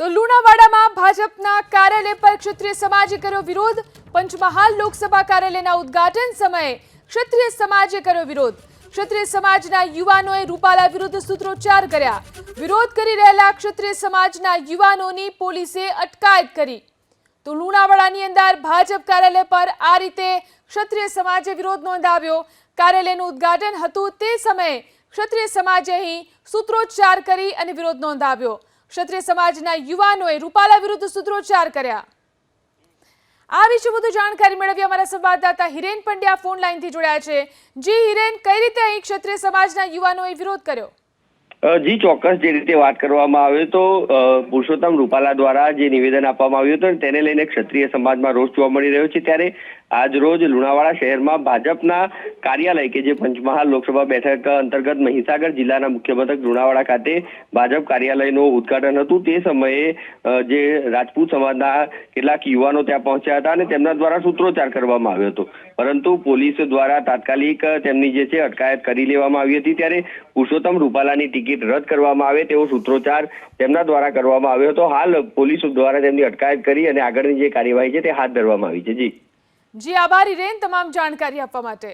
તો લુણાવાડામાં ભાજપના કાર્યાલય પર ક્ષત્રિય સમાજે કર્યો વિરોધ. પંચમહાલ લોકસભા કાર્યાલયના ઉદ્ઘાટન સમયે ક્ષત્રિય સમાજે કર્યો વિરોધ. ક્ષત્રિય સમાજના યુવાનોએ રૂપાલા વિરુદ્ધ સૂત્રોચ્ચાર કર્યા. વિરોધ કરી રહેલા ક્ષત્રિય સમાજના યુવાનોની પોલીસે અટકાયત કરી. તો લુણાવાડાની અંદર ભાજપ કાર્યાલય પર આ રીતે ક્ષત્રિય સમાજે વિરોધ નોંધાવ્યો. કાર્યાલયનું ઉદ્ઘાટન હતું તે સમયે ક્ષત્રિય સમાજે અહીં સૂત્રોચ્ચાર કરી અને વિરોધ નોંધાવ્યો. ક્ષત્રિય સમાજના યુવાનોએ રૂપાલા વિરુદ્ધ સૂત્રોચ્ચાર કર્યા. આ વિશે વધુ જાણકારી મેળવી અમારા સંવાદદાતા હિરેન પંડ્યા ફોન લાઈનથી જોડાયા છે. જી હિરેન, કઈ રીતે અહીં ક્ષત્રિય સમાજના યુવાનોએ વિરોધ કર્યો? જી, ચોક્કસ જે રીતે વાત કરવામાં આવે તો પુરુષોત્તમ રૂપાલા દ્વારા જે નિવેદન આપવામાં આવ્યું હતું તેને લઈને ક્ષત્રિય સમાજમાં રોષ જોવા મળી રહ્યો છે. ત્યારે આજ રોજ લુણાવાડા શહેરમાં ભાજપના કાર્યાલય કે જે પંચમહાલ લોકસભા બેઠક અંતર્ગત મહીસાગર જિલ્લાના મુખ્ય મથક લુણાવાડા ખાતે ભાજપ કાર્યાલયનું ઉદ્ઘાટન હતું. તે સમયે જે રાજપૂત સમાજના કેટલાક યુવાનો ત્યાં પહોંચ્યા હતા અને તેમના દ્વારા સૂત્રોચ્ચાર કરવામાં આવ્યો હતો. પરંતુ પોલીસ દ્વારા તાત્કાલિક તેમની જે છે અટકાયત કરી લેવામાં આવી હતી. ત્યારે પુરુષોત્તમ રૂપાલાની ટિકિટ રદ કરવામાં આવે તેવો સૂત્રોચ્ચાર તેમના દ્વારા કરવામાં આવ્યો હતો. હાલ પોલીસ દ્વારા તેમની અટકાયત કરી અને આગળની જે કાર્યવાહી છે તે હાથ ધરવામાં આવી છે. જી. જી આભારી રેન તમામ જાણકારી આપવા માટે.